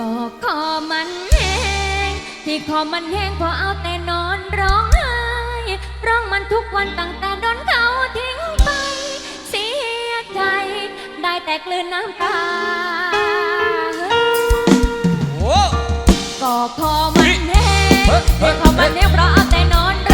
ก็คอมันแห้งที่คอมันแห้งพอเอาแต่นอนร้องไห้ร้องมันทุกวันตั้งแต่โดนเขาทิ้งไป เสียใจ ได้แต่กลืนน้ำตาก็คอมันแห้งที่คอมันแห้งเพราะเอาแต่นอน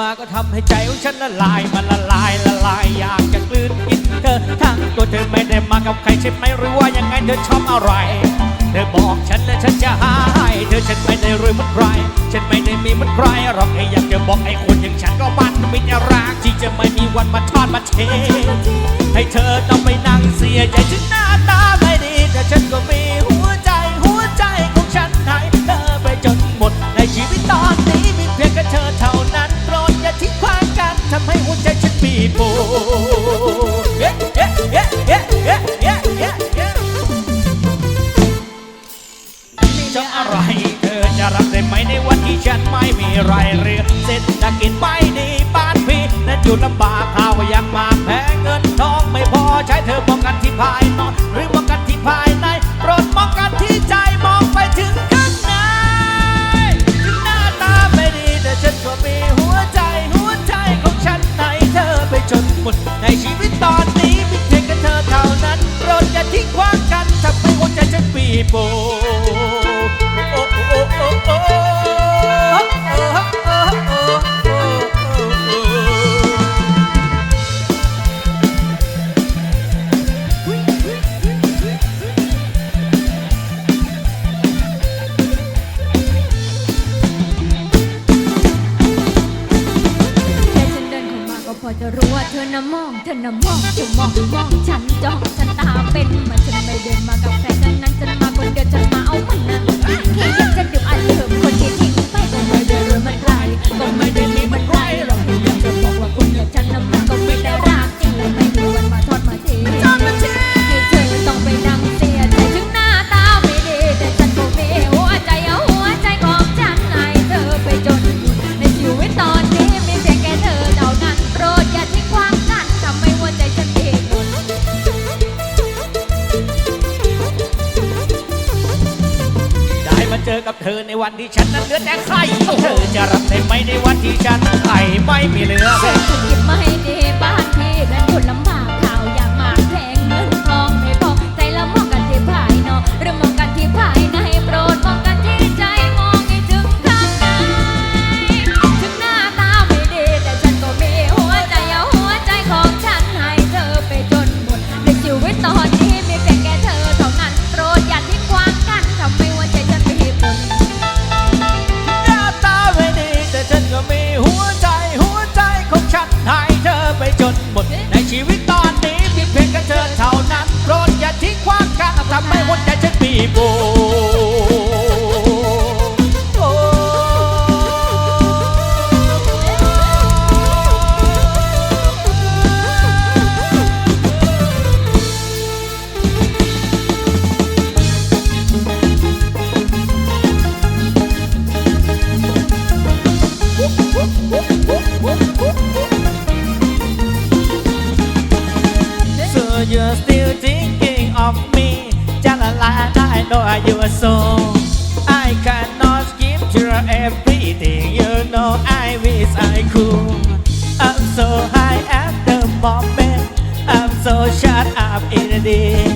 มาก็ทำให้ใจของฉันละลายมันละลายละลายอยากจะกลืนกินเธอทั้งตัวเธอไม่ได้มากับใครใช่ไหมหรือว่ายังไงเธอชอบอะไร เธอบอกฉันและฉันจะหายเธอฉันไม่ได้รวยเมือนใครฉันไม่ได้มีเมือนใครหรอกไอ้อยากจะบอกไอ้คนอย่างฉันก็มันมีแต่รักที่จะไม่มีวันมาทอดมาเทให้เธอต้องไปนั่งเสียใจฉันหน้าตาไม่ดีแต่ฉันก็มี people. Yeah, yeah, yeah, yeah, yeah, yeah, yeah, จะอะไรเธอจะรับได้ไหมในวันที่ฉันไม่มีรายเรือเศรษฐกิจไม่ดีบ้านพี่นั้นอยู่ลำบากข้าวอยางมาแพงเงินทองไม่พอใช้เธอป้องกันที่ภายนอนหรือ โปโอ้โอ้โอ้โอ้พอจะรู้ว่าเธอน่ะมอง เธอน่ะมองเธอมองมองฉันจ้องฉันตาเป็นมันฉันไม่เดินมากับใคร Thank you. เธอในวันที่ฉันนั้นเหลือแต่ไข่เธอจะรับได้ไหมในวันที่ฉันไข่ไม่มีเหลือ เศรษฐกิจไม่ดีบ้านพี่นั้นอยู่ลำบากข่าวอย่างมากแพงเงินทองไม่พอใจละมองกันที่ภายนอกหรือมองกันที่ภายใน you're still thinking of me. Just like I know you are so. I cannot give you everything You know. I wish I could. I'm so high at the moment. I'm so shut up in the day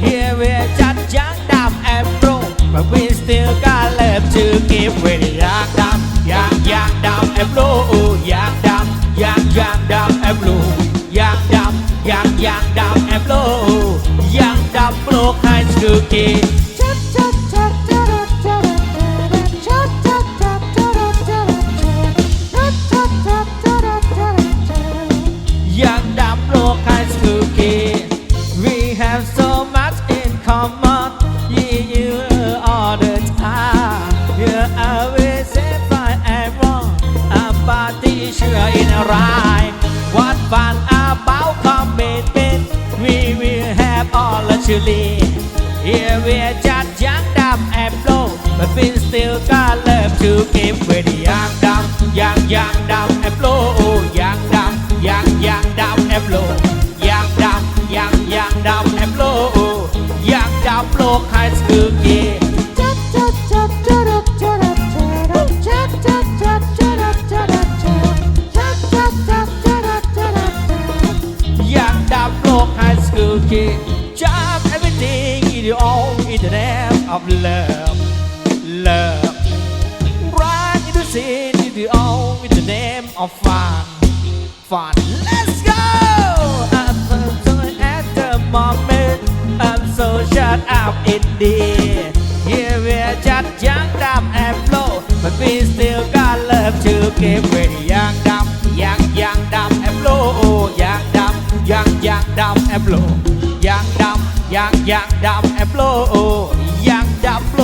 Here we're just young, dumb and broke But we still got love to give We're young, dumb, young, young, dumb and blue Young, dumb, young, young, dumb and blue Young, dumb, young, young, dumb and blue Young, dumb, blue high school kid Here we're just young, dumb and blow But we still got love to give. We're the young, dumb, young, young, dumb and blow name of love Love Run into sin in the all with the name of fun Fun Let's go! I'm so at the moment. I'm so shut up in the Here we're just young, dumb and flow. But we still got love to give We're young, dumb, young, young, dumb and blow Young, dumb, young, young, dumb and flow. Young, dumb, young, young, dumb and blow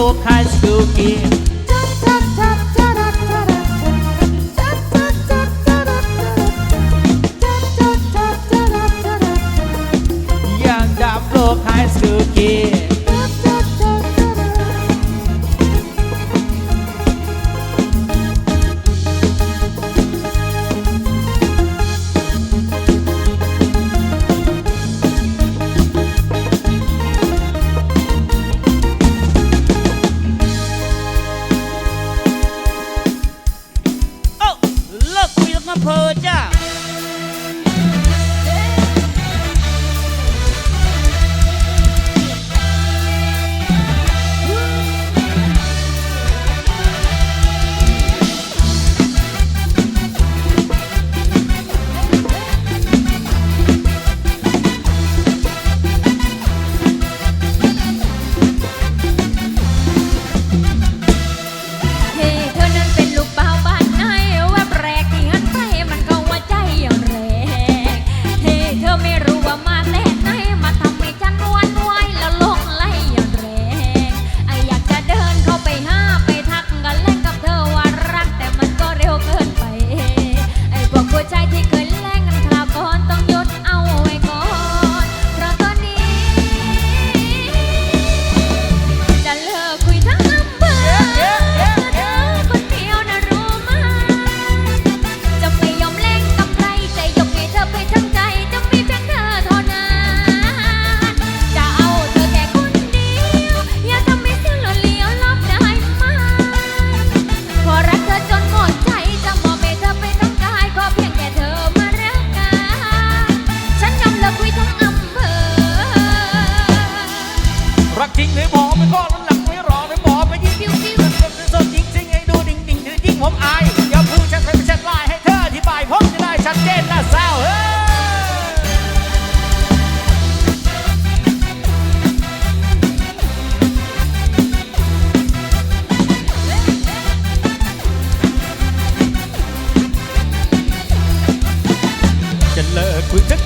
Young, dumb, blow high school kid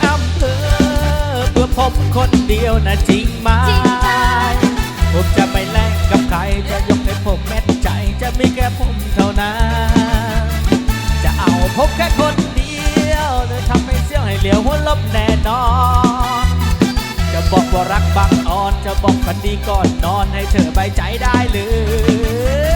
อำเภอเพื่อผมคนเดียวนะจริงไหมจริงใจผมจะไม่แลกกับใครจะยกให้ผมแม้นใจจะมีแค่ผมเท่านั้น จะเอาผมแค่คนเดียวจะทำให้เสี้ยวให้เหลียวหัวลบแน่นอน จะบอกว่ารักบางอ่อนจะบอกฝันดีก่อนนอนให้เธอใบใจได้เลย